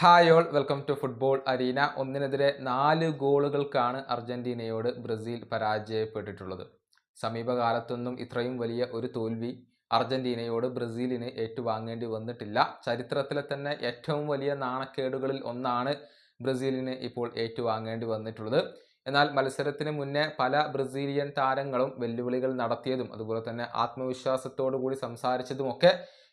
Hi all welcome to football arena ഒന്നിനെതിരെ നാല് ഗോളുകൾക്കാണ് അർജന്റീനയോട് ബ്രസീൽ പരാജയപ്പെട്ടിട്ടുള്ളത്. സമീപകാലത്തൊന്നും ഇത്രയും വലിയ ഒരു തോൽവി അർജന്റീനയോട് ബ്രസീലിന് ഏറ്റുവാങ്ങേണ്ടി വന്നിട്ടില്ല. ചരിത്രത്തിലെ തന്നെ ഏറ്റവും വലിയ നാണക്കേടുകളിൽ ഒന്നാണ് ബ്രസീലിന് ഇപ്പോൾ ഏറ്റുവാങ്ങേണ്ടി വന്നിട്ടുള്ളത്. എന്നാൽ മത്സരത്തിന് മുന്നേ പല ബ്രസീലിയൻ താരങ്ങളും വെല്ലുവിളികൾ നടത്തിയതും അതുപോലെ തന്നെ ആത്മവിശ്വാസത്തോടു കൂടി സംസാരിച്ചതുമൊക്കെ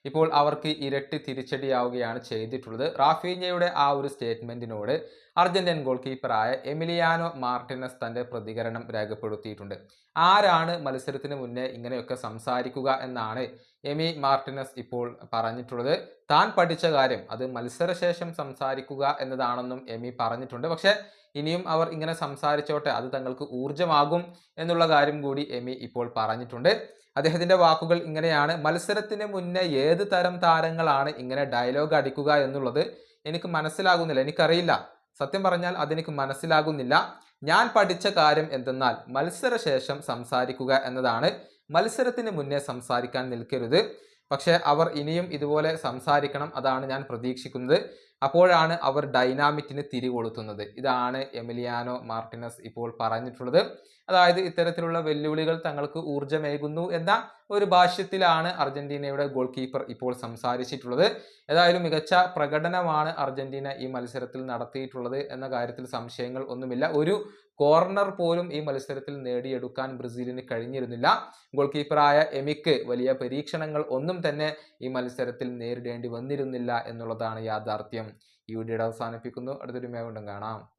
ഇപ്പോൾ അവർക്ക് ഇരട്ടി തിരിച്ചടിയാവുകയാണ് ചെയ്തിട്ടുള്ളത്. റാഫീഞ്ഞയുടെ ആ ഒരു സ്റ്റേറ്റ്മെന്റിനോട് അർജന്റീൻ ഗോൾ കീപ്പറായ എമിലിയാനോ മാർട്ടിനസ് തന്റെ പ്രതികരണം രേഖപ്പെടുത്തിയിട്ടുണ്ട്. ആരാണ് മത്സരത്തിന് മുന്നേ ഇങ്ങനെയൊക്കെ സംസാരിക്കുക എന്നാണ് എമി മാർട്ടിനസ് ഇപ്പോൾ പറഞ്ഞിട്ടുള്ളത്. താൻ പഠിച്ച കാര്യം അത് മത്സരശേഷം സംസാരിക്കുക എന്നതാണെന്നും എമി പറഞ്ഞിട്ടുണ്ട്. പക്ഷേ ഇനിയും അവർ ഇങ്ങനെ സംസാരിച്ചോട്ടെ അത് തങ്ങൾക്ക് ഊർജമാകും എന്നുള്ള കാര്യം കൂടി എമി ഇപ്പോൾ പറഞ്ഞിട്ടുണ്ട്. അദ്ദേഹത്തിന്റെ വാക്കുകൾ ഇങ്ങനെയാണ്. മത്സരത്തിന് മുന്നേ ഏത് തരം താരങ്ങളാണ് ഇങ്ങനെ ഡയലോഗ് അടിക്കുക എന്നുള്ളത് എനിക്ക് മനസ്സിലാകുന്നില്ല. എനിക്കറിയില്ല. സത്യം പറഞ്ഞാൽ അതെനിക്ക് മനസ്സിലാകുന്നില്ല. ഞാൻ പഠിച്ച കാര്യം എന്തെന്നാൽ മത്സരശേഷം സംസാരിക്കുക എന്നതാണ്. മത്സരത്തിന് മുന്നേ സംസാരിക്കാൻ നിൽക്കരുത്. പക്ഷേ അവർ ഇനിയും ഇതുപോലെ സംസാരിക്കണം അതാണ് ഞാൻ പ്രതീക്ഷിക്കുന്നത്. അപ്പോഴാണ് അവർ ഡൈനാമിറ്റിന് തിരികൊളുത്തുന്നത്. ഇതാണ് എമിലിയാനോ മാർട്ടിനസ് ഇപ്പോൾ പറഞ്ഞിട്ടുള്ളത്. അതായത് ഇത്തരത്തിലുള്ള വെല്ലുവിളികൾ തങ്ങൾക്ക് ഊർജമേകുന്നു എന്ന ഒരു ഭാഷ്യത്തിലാണ് അർജന്റീനയുടെ ഗോൾ കീപ്പർ ഇപ്പോൾ സംസാരിച്ചിട്ടുള്ളത്. ഏതായാലും മികച്ച പ്രകടനമാണ് അർജന്റീന ഈ മത്സരത്തിൽ നടത്തിയിട്ടുള്ളത് എന്ന കാര്യത്തിൽ സംശയങ്ങൾ ഒന്നുമില്ല. ഒരു കോർണർ പോലും ഈ മത്സരത്തിൽ നേടിയെടുക്കാൻ ബ്രസീലിന് കഴിഞ്ഞിരുന്നില്ല. ഗോൾ കീപ്പറായ എമിക്ക് വലിയ പരീക്ഷണങ്ങൾ ഒന്നും തന്നെ ഈ മത്സരത്തിൽ നേരിടേണ്ടി വന്നിരുന്നില്ല എന്നുള്ളതാണ് യാഥാർത്ഥ്യം. ഈ വീഡിയോ അവസാനിപ്പിക്കുന്നു. അടുത്തൊരു മേഖണ്ടും കാണാം.